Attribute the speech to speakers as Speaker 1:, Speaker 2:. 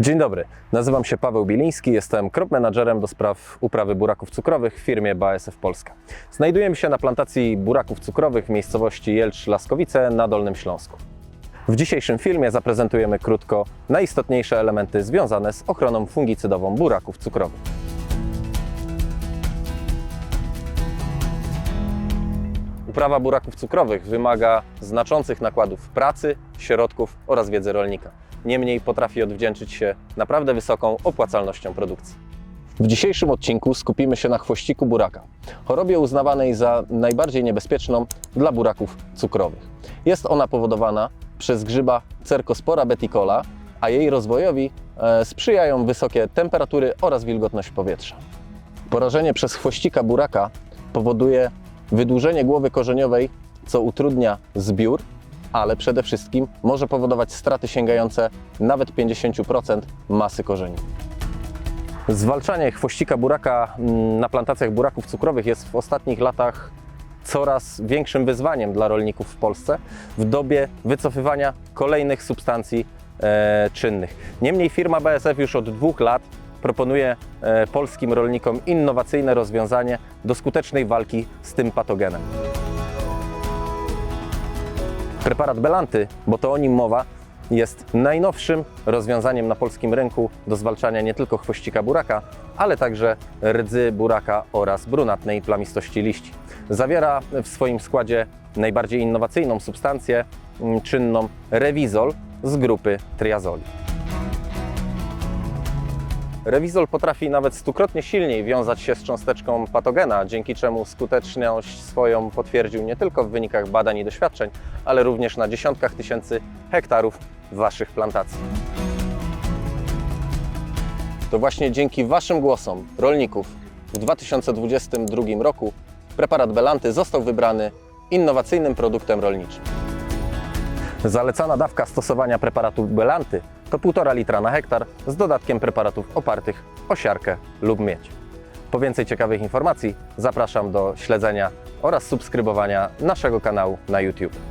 Speaker 1: Dzień dobry, nazywam się Paweł Biliński, jestem crop managerem do spraw uprawy buraków cukrowych w firmie BASF Polska. Znajdujemy się na plantacji buraków cukrowych w miejscowości Jelcz-Laskowice na Dolnym Śląsku. W dzisiejszym filmie zaprezentujemy krótko najistotniejsze elementy związane z ochroną fungicydową buraków cukrowych. Uprawa buraków cukrowych wymaga znaczących nakładów pracy, środków oraz wiedzy rolnika. Niemniej potrafi odwdzięczyć się naprawdę wysoką opłacalnością produkcji. W dzisiejszym odcinku skupimy się na chwościku buraka, chorobie uznawanej za najbardziej niebezpieczną dla buraków cukrowych. Jest ona powodowana przez grzyba Cercospora beticola, a jej rozwojowi e, sprzyjają wysokie temperatury oraz wilgotność powietrza. Porażenie przez chwościka buraka powoduje wydłużenie głowy korzeniowej, co utrudnia zbiór, ale przede wszystkim może powodować straty sięgające nawet 50% masy korzeni. Zwalczanie chwościka buraka mm, na plantacjach buraków cukrowych jest w ostatnich latach coraz większym wyzwaniem dla rolników w Polsce w dobie wycofywania kolejnych substancji e, czynnych. Niemniej firma BSF już od dwóch lat proponuje e, polskim rolnikom innowacyjne rozwiązanie do skutecznej walki z tym patogenem. Preparat Belanty, bo to o nim mowa, jest najnowszym rozwiązaniem na polskim rynku do zwalczania nie tylko chwościka buraka, ale także rdzy buraka oraz brunatnej plamistości liści. Zawiera w swoim składzie najbardziej innowacyjną substancję mm, czynną Revizol z grupy triazoli. Rewizol potrafi nawet stukrotnie silniej wiązać się z cząsteczką patogena, dzięki czemu skuteczność swoją potwierdził nie tylko w wynikach badań i doświadczeń, ale również na dziesiątkach tysięcy hektarów Waszych plantacji. To właśnie dzięki Waszym głosom, rolników, w 2022 roku preparat Belanty został wybrany innowacyjnym produktem rolniczym. Zalecana dawka stosowania preparatu Belanty to 1,5 litra na hektar z dodatkiem preparatów opartych o siarkę lub miedź. Po więcej ciekawych informacji zapraszam do śledzenia oraz subskrybowania naszego kanału na YouTube.